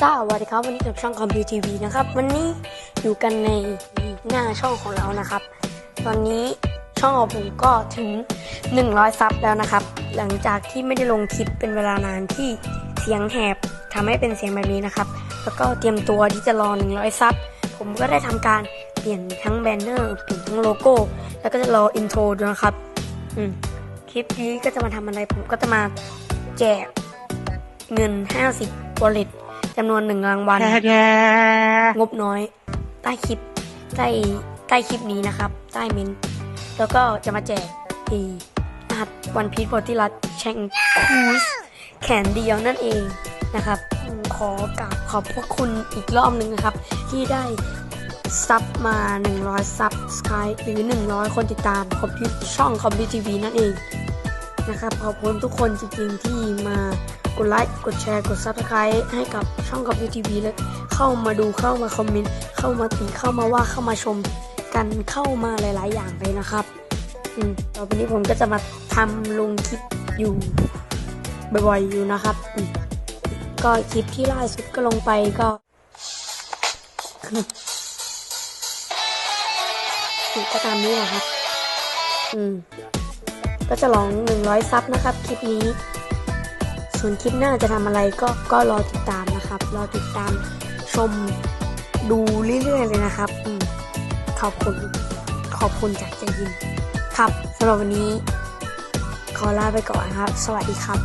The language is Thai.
สวัสดีครับวันนี้กับช่องคอมพิวทีวีนะครับ วันนี้อยู่กันในหน้าช่องของเรานะครับ ตอนนี้ช่องของผมก็ถึง 100 ซับแล้วนะครับ หลังจากที่ไม่ได้ลงคลิปเป็นเวลานานที่เสียงแหบทำให้เป็นเสียงแบบนี้นะครับ แล้วก็เตรียมตัวที่จะรอ 100 ซับผมก็ได้ทำการเปลี่ยนทั้งแบนเนอร์เปลี่ยนทั้งโลโก้ แล้วก็จะรออินโทรด้วยนะครับอืมคลิปนี้ก็จะมาทำอะไรผมก็จะมาแจกเงิน 50 wallet จำนวนหนึ่งรางวัลงบน้อย ใต้คลิปใต้ใต้คลิปนี้นะครับ ใต้เมนต์แล้วก็จะมาแจกอีรหัสวันพี e โพธิรัตแชงคูสแขนเดียวนั่นเองนะครับอืมขอกราบขอบพระคุณอีกรอบหนึ่งนะครับ ที่ได้ซับมา 100 ซับสไครหรือ 100 คนติดตามคอมพิวช่องคอมพิวทีวีนั่นเองนะครับ ขอบคุณทุกคนจริงๆที่มา กดไลค์ กดแชร์ กด Subscribe ให้กับช่องคอมพิวทีวีและเข้ามาดูเข้ามาคอมเมนต์เข้ามาติเข้ามาว่าเข้ามาชมกันเข้ามาหลาย ๆ อย่างเลยนะครับอืมต่อไปนี้ผมก็จะมาทำลงคลิปอยู่บ่อยๆอยู่นะครับอืมก็คลิปที่ล่าสุดก็ลงไปก็ก็ตามนี้แหละครับ อืม ก็จะลองหนึ่งร้อยซับนะครับ คลิปนี้ ส่วนคลิปหน้าจะทำอะไรก็ก็รอติดตามนะครับ รอติดตามชมดูเรื่อยๆเลยนะครับอขอบคุณขอบคุณจากใจยินครับสำหรับวันนี้ ขอลาไปก่อนครับ สวัสดีครับ